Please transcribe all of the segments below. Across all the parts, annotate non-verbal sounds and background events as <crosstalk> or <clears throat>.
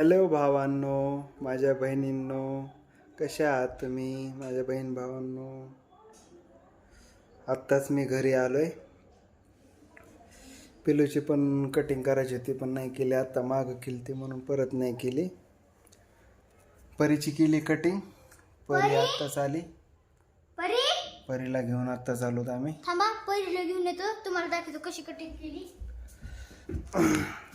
Hello भावांनो माझ्या बहिणींनो कशा आहात तुम्ही माझ्या बहीण भावांनो आत्ताच मी घरी आलोय. पिलूची पण कटिंग करायची होती पण नाही केली. आत्ता मागं केली ती म्हणून परत नाही केली. परीची केली कटिंग परी आत्ताच आली. परी? परीला घेऊन आत्ताच आलोत आम्ही. थांबा परीला घेऊन येतो. तुम्हाला दाखवतो कशी कटिंग केली. <clears throat>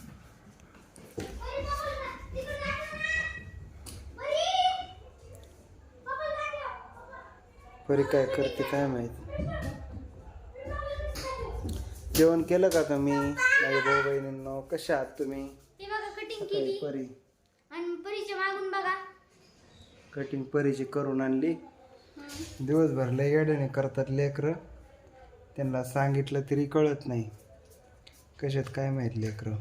परी काय करते काय माहीत? जेवण केलं का तुम्ही? माझ्या भाऊ बहिणींनो कशा आहात तुम्ही? ते बघा कटिंग केली. परी. आणि परीच्या मागून बघा. कटिंग परीची करून आणली. दिवसभर लय येड्याने करतात लेकरं. त्यांना सांगितलं तरी कळत नाही. कशात काय माहीत लेकरं?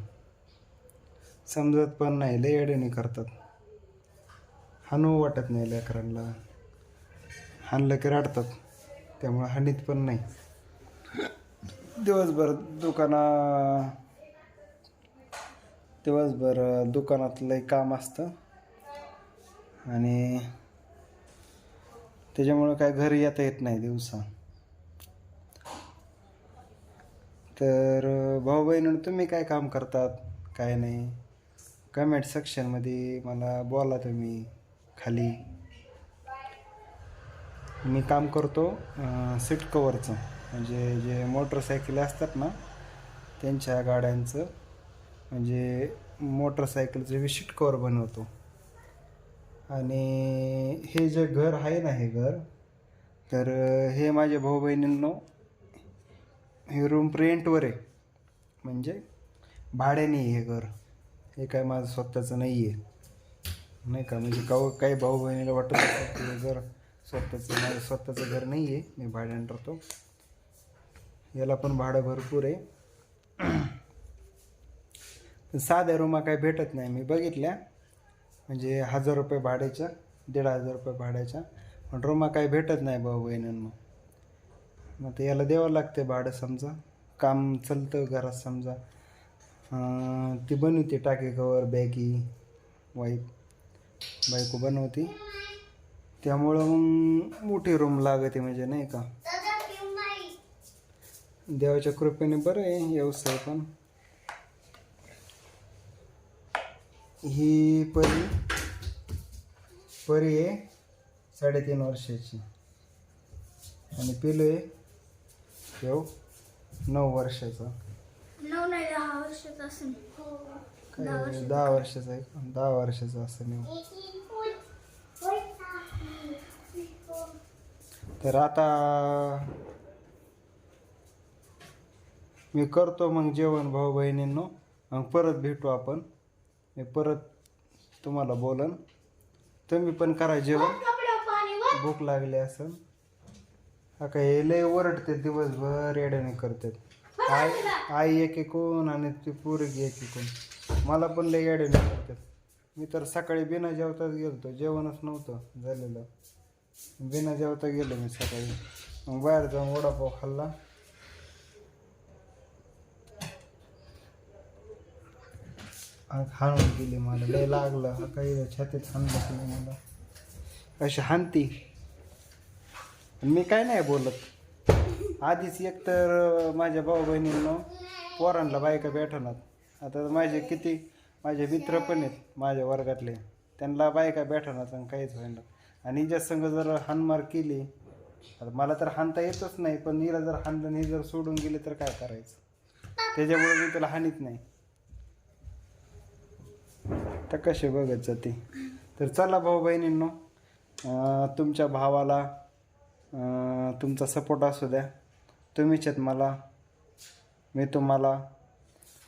समजत पण नाही लय येड्याने करतात. हानू वाटत नाही लेकरांना. हाणलं की रडतात. त्यामुळं हानीत पण नाही. दिवसभर दुकाना दिवसभर दुकानातलं काम असतं. आणि त्याच्यामुळं काय घरी येता येत नाही दिवसा. तर भाऊ बहिणी तुम्ही काय काम करतात? काय नाही. कमेंट सेक्शनमध्ये मला बोला तुम्ही खाली. मी काम करतो सीट कवरचं म्हणजे जे मोटरसायकल असतात ना त्यांच्या गाड्यांचं. म्हणजे मोटरसायकलचं विशिट कवर बनवतो. आणि हे जे घर आहे ना हे घर तर हे माझ्या भाऊ बहिणींनो हे रूम रेंटवर आहे. म्हणजे भाड्याने हे घर. हे काय माझं स्वतःचं नाही आहे नाही का? म्हणजे का काही भाऊ बहिणीला वाटत जर स्वतःचं माझं स्वतःचं घर नाही आहे मी भाड्यानं राहतो याला पण भाडं भरपूर आहे. साध्या रूमा काही भेटत नाही. मी बघितल्या म्हणजे हजार रुपये भाड्याच्या दीड हजार रुपये भाड्याच्या. पण रूमा काही भेटत नाही भाऊ बहिणींना. मग ते याला द्यावं लागते भाडं समजा. काम चालतं घरात समजा. ती बनवते टाके कवर बॅगी वाईप बायको बनवते. त्यामुळं मग मोठी रूम लागते म्हणजे नाही का? देवाच्या कृपेने बरं आहे व्यवसाय पण. ही परी परी आहे साडेतीन वर्षाची. आणि पिलू आहे येऊ नऊ वर्षाचा. नऊ नाही दहा वर्षाचा असेल. काय दहा वर्षाचा आहे? दहा वर्षाचा असं नाही तर आता मी करतो मग जेवण भाऊ बहिणींनो. मग परत भेटू आपण. मी परत तुम्हाला बोलन. तुम्ही पण करा जेवण. भूक लागली असेल हा काय लय ओरडते दिवसभर येड्याने करतात. आई आई एक एकूण आणि ती पोरगी एक एकूण मला पण लय येड्याने करतात. मी तर सकाळी बिना जेवताच गेलतो. जेवणच नव्हतं झालेलं. बिना जेवता गेलो मी सकाळी. मग बाहेर जाऊन वडापाव खाल्ला. हाणून गेली मला. लय लागलं. हा काही छातीत हाणलं तुम्ही मला. अशी हानती मी काय नाही बोलत. आधीच एक तर माझ्या भाऊ बहिणींना पोरांना बायका भेटणार आता माझे किती माझे मित्र पण आहेत माझ्या वर्गातले. त्यांना बायका भेटणार आणि काहीच होईना. आणि हिच्या संग जर हानमार केली आता मला तर हाणता येतच नाही पण हिला जर हाणलं आणि जर सोडून गेले तर काय करायचं? त्याच्यामुळे मी तुला हानीत नाही. तर कसे बघत जाते. तर चला भाऊ बहिणींनो तुमच्या भावाला तुमचा सपोर्ट असू द्या. तुम्हीच आहेत मला मी तुम्हाला.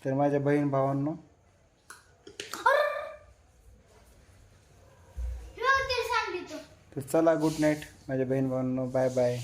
तर माझ्या बहीण भावांनो तर चला गुड नाईट माझ्या बहीण भावांनो बाय बाय